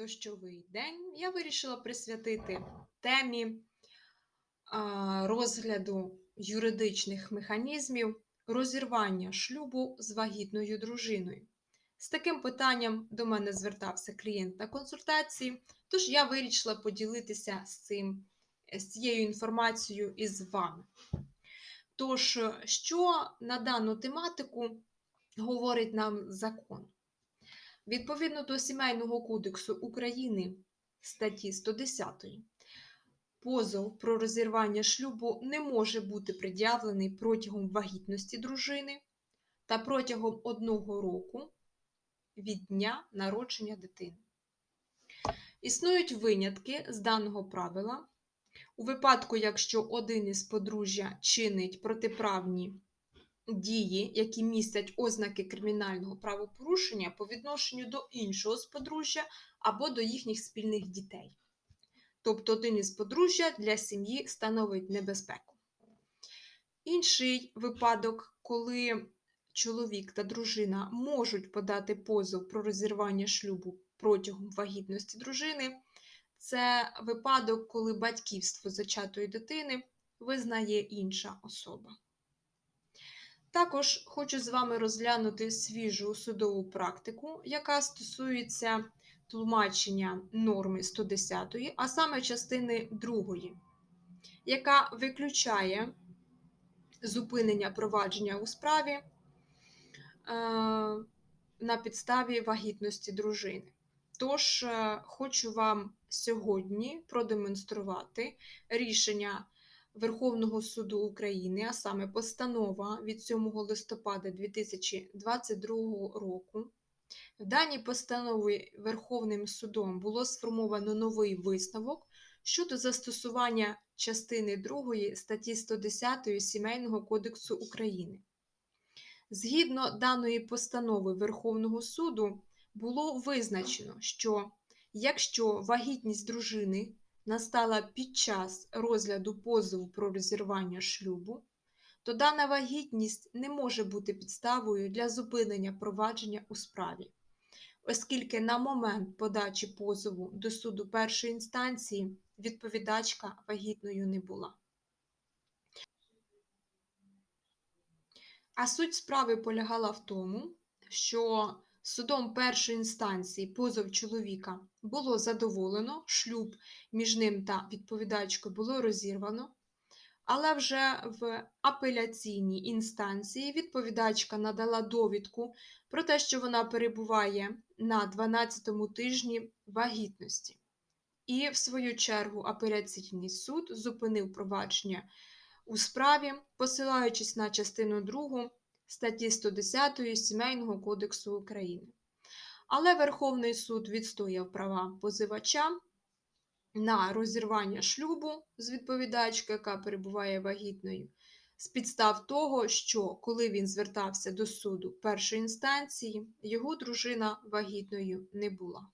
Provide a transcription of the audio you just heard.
дощовий день я вирішила присвятити темі розгляду юридичних механізмів розірвання шлюбу з вагітною дружиною. З таким питанням до мене звертався клієнт на консультації, тож я вирішила поділитися з цим, з цією інформацією із вами. Тож, що на дану тематику говорить нам закон? Відповідно до Сімейного кодексу України статті 110, позов про розірвання шлюбу не може бути пред'явлений протягом вагітності дружини та протягом одного року від дня народження дитини. Існують винятки з даного правила. У випадку, якщо один із подружжя чинить протиправні дії, які містять ознаки кримінального правопорушення по відношенню до іншого з подружжя або до їхніх спільних дітей. Тобто один із подружжя для сім'ї становить небезпеку. Інший випадок, коли чоловік та дружина можуть подати позов про розірвання шлюбу протягом вагітності дружини, це випадок, коли батьківство зачатої дитини визнає інша особа. Також хочу з вами розглянути свіжу судову практику, яка стосується тлумачення норми 110, а саме частини 2, яка виключає зупинення провадження у справі е, на підставі вагітності дружини. Тож, е, хочу вам сьогодні продемонструвати рішення Верховного суду України, а саме постанова від 7 листопада 2022 року. В даній постанові Верховним судом було сформовано новий висновок щодо застосування частини 2 статті 110 Сімейного кодексу України. Згідно даної постанови Верховного суду було визначено, що якщо вагітність дружини настала під час розгляду позову про розірвання шлюбу, то дана вагітність не може бути підставою для зупинення провадження у справі, оскільки на момент подачі позову до суду першої інстанції відповідачка вагітною не була. А суть справи полягала в тому, що судом першої інстанції позов чоловіка було задоволено, шлюб між ним та відповідачкою було розірвано, але вже в апеляційній інстанції відповідачка надала довідку про те, що вона перебуває на 12-му тижні вагітності. І, в свою чергу, апеляційний суд зупинив провадження у справі, посилаючись на частину 2 статті 110 Сімейного кодексу України. Але Верховний суд відстояв права позивача на розірвання шлюбу з відповідачкою, яка перебуває вагітною, з підстав того, що коли він звертався до суду першої інстанції, його дружина вагітною не була.